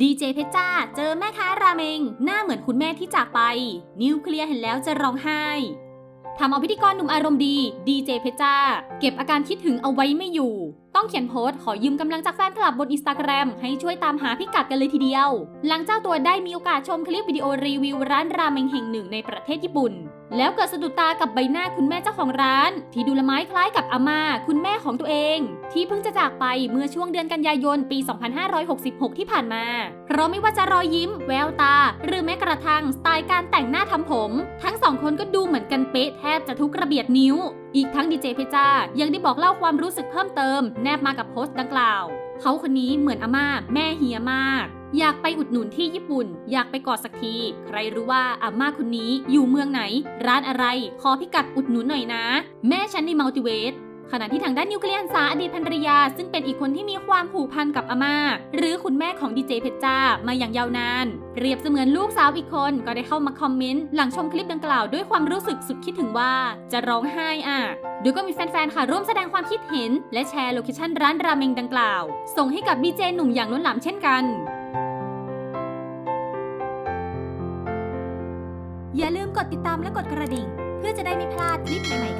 ดีเจเพชรจ้า เจอแม่ค้าราเมง หน้าเหมือนคุณแม่ที่จากไป นิวเคลียร์เห็นแล้วจะร้องไห้ทำเอาพิธีกรหนุ่มอารมณ์ดี ดีเจเพชรจ้า เก็บอาการคิดถึงเอาไว้ไม่อยู่ ต้องเขียนโพสต์ขอยืมกำลังจากแฟนคลับบนอินสตาแกรมให้ช่วยตามหาพิกัดกันเลยทีเดียว หลังเจ้าตัวได้มีโอกาสชมคลิปวิดีโอรีวิวร้านราเมงแห่งหนึ่งในประเทศญี่ปุ่นแล้วเกิดสะดุดตากับใบหน้าคุณแม่เจ้าของร้าน ที่ดูละไม้คล้ายกับอาม่าคุณแม่ของตัวเอง ที่เพิ่งจะจากไปเมื่อช่วงเดือนกันยายนปี 2566 ที่ผ่านมา เพราะไม่ว่าจะรอยยิ้ม แววตา หรือแม้กระทั่งสไตล์การแต่งหน้าทำผม ทั้งสองคนก็ดูเหมือนกันเป๊ะแทบจะทุกระเบียดนิ้ว อีกทั้งดีเจเพจ้ายังได้บอกเล่าความรู้สึกเพิ่มเติม แนบมากับโพสต์ดังกล่าว เขาคนนี้เหมือนอาม่าแม่เฮียมาก อยากไปอุดหนุนที่ญี่ปุ่น อยากไปกอดสักที ใครรู้ว่าอาม่าคนนี้อยู่เมืองไหน ร้านอะไร ขอพิกัดอุดหนุนหน่อยนะ แม่ฉันในมัลติเวส ขณะที่ทางด้านนิวเคลียร์หันษาอดีตภรรยา ซึ่งเป็นอีกคนที่มีความผูกพันกับอาม่าหรือคุณแม่ของดีเจเพชรจ้ามาอย่างยาวนาน เรียบเสมือนลูกสาวอีกคนก็ได้เข้ามาคอมเมนต์หลังชมคลิปดังกล่าวด้วยความรู้สึกสุดคิดถึงว่าจะร้องไห้อะโดยก็มีแฟนๆ ค่ะร่วมแสดงความคิดเห็น และแชร์โลเคชั่นร้านราเมงดังกล่าว ส่งให้กับดีเจหนุ่มอย่างล้นหลามเช่นกันอย่าลืมกดติดตามและกดกระดิ่ง เพื่อจะได้ไม่พลาดคลิปใหม่ๆ